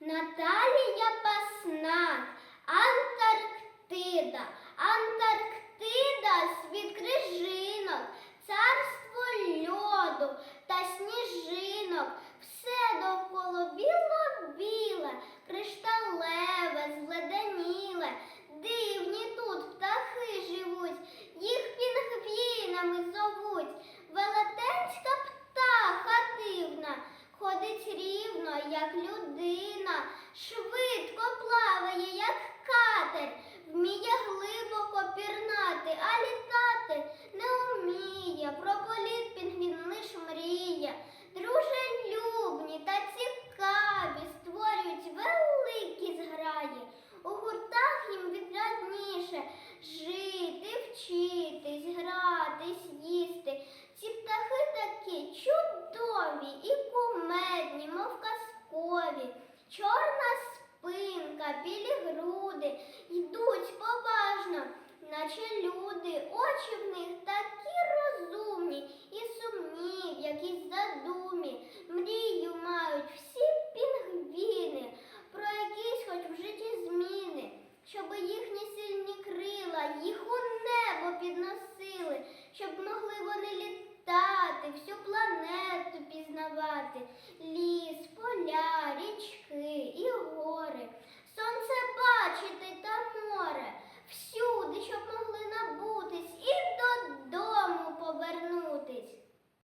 Наталія Паснак, Антарктида, Антарктида світ крижинок, царство льоду та сніжинок, все довкола біло-біле, кришталеве, зледеніле, дивні тут птахи живуть, їх пінгвінами зовуть, велетенська птаха дивна, ходить рівно, як людина, швидко плаває, як катер, вміє глибоко пірнати, а літати не вміє. Про політ пінгвін лиш мріє. Дружелюбні та цікаві створюють великі зграї. У гуртах їм відрадніше жити, вчитись, гратись, їсти. Ці птахи такі чудові і кумедні, мов казкові. Чорна тіла, білі груди, йдуть поважно, наче люди, очі в них такі розумні і сумні, в якійсь задумі. Мрію мають всі пінгвіни, про якісь хоч в житті зміни, щоб їхні сильні крила, їх у небо підносили, щоб могли вони літати, всю планету пізнавати.